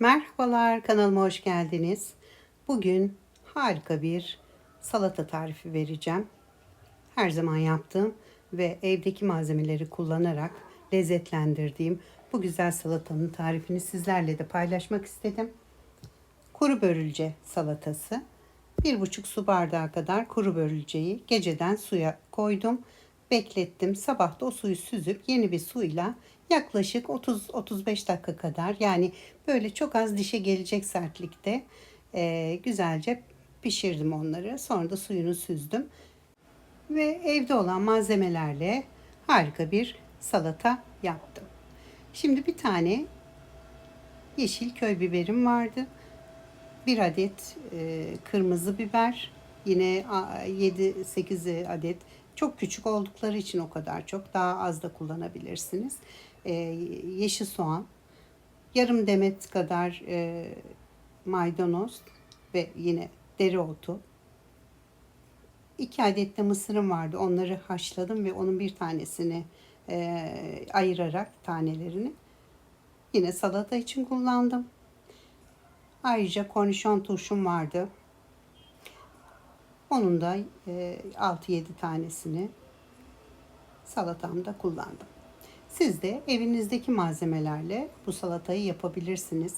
Merhabalar kanalıma hoş geldiniz. Bugün harika bir salata tarifi vereceğim. Her zaman yaptığım ve evdeki malzemeleri kullanarak lezzetlendirdiğim bu güzel salatanın tarifini sizlerle de paylaşmak istedim. Kuru börülce salatası. Bir buçuk su bardağı kadar kuru börülceyi geceden suya koydum. Beklettim. Sabah da o suyu süzüp yeni bir suyla yaklaşık 30-35 dakika kadar yani böyle çok az dişe gelecek sertlikte e, güzelce pişirdim onları. Sonra da suyunu süzdüm. Ve evde olan malzemelerle harika bir salata yaptım. Şimdi bir tane yeşil köy biberim vardı. Bir adet e, kırmızı biber, yine 7-8 adet çok küçük oldukları için o kadar çok daha az da kullanabilirsiniz. E, yeşil soğan, yarım demet kadar e, maydanoz ve yine dereotu. İki adet de mısırım vardı. Onları haşladım ve onun bir tanesini e, ayırarak tanelerini yine salata için kullandım. Ayrıca kornişon turşum vardı. Onun da e, 6-7 tanesini salatamda kullandım. Siz de evinizdeki malzemelerle bu salatayı yapabilirsiniz.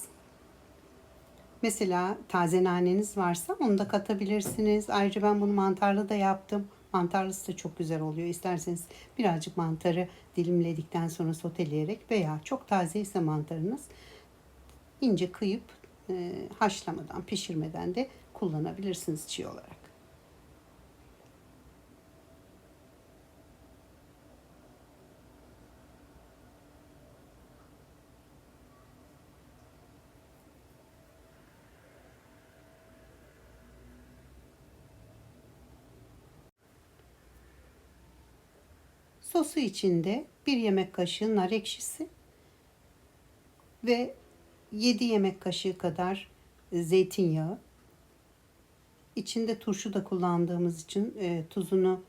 Mesela taze naneniz varsa onu da katabilirsiniz. Ayrıca ben bunu mantarlı da yaptım. Mantarlısı da çok güzel oluyor. İsterseniz birazcık mantarı dilimledikten sonra soteleyerek veya çok taze ise mantarınız ince kıyıp e, haşlamadan, pişirmeden de kullanabilirsiniz çiğ olarak. Sosu içinde bir yemek kaşığı nar ekşisi ve 7 yemek kaşığı kadar zeytinyağı. İçinde turşu da kullandığımız için e, tuzunu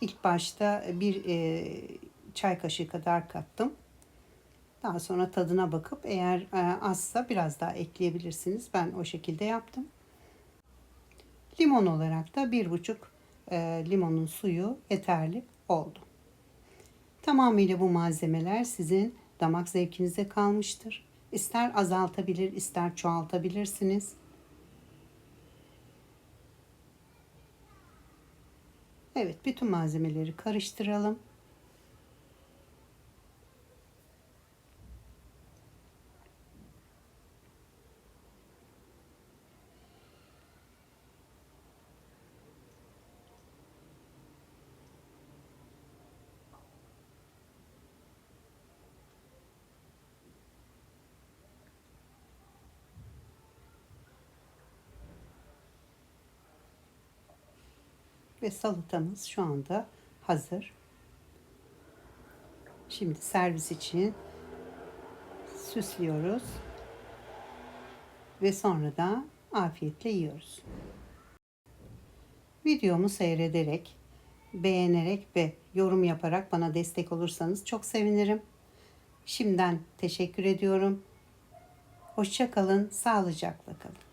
ilk başta bir e, çay kaşığı kadar kattım. Daha sonra tadına bakıp eğer e, azsa biraz daha ekleyebilirsiniz. Ben o şekilde yaptım. Limon olarak da bir buçuk e, limonun suyu yeterli oldu. Tamamıyla bu malzemeler sizin damak zevkinize kalmıştır. İster azaltabilir, ister çoğaltabilirsiniz. Evet, bütün malzemeleri karıştıralım. Ve salatamız şu anda hazır. Şimdi servis için süslüyoruz. Ve sonra da afiyetle yiyoruz. Videomu seyrederek, beğenerek ve yorum yaparak bana destek olursanız çok sevinirim. Şimdiden teşekkür ediyorum. Hoşça kalın, sağlıcakla kalın.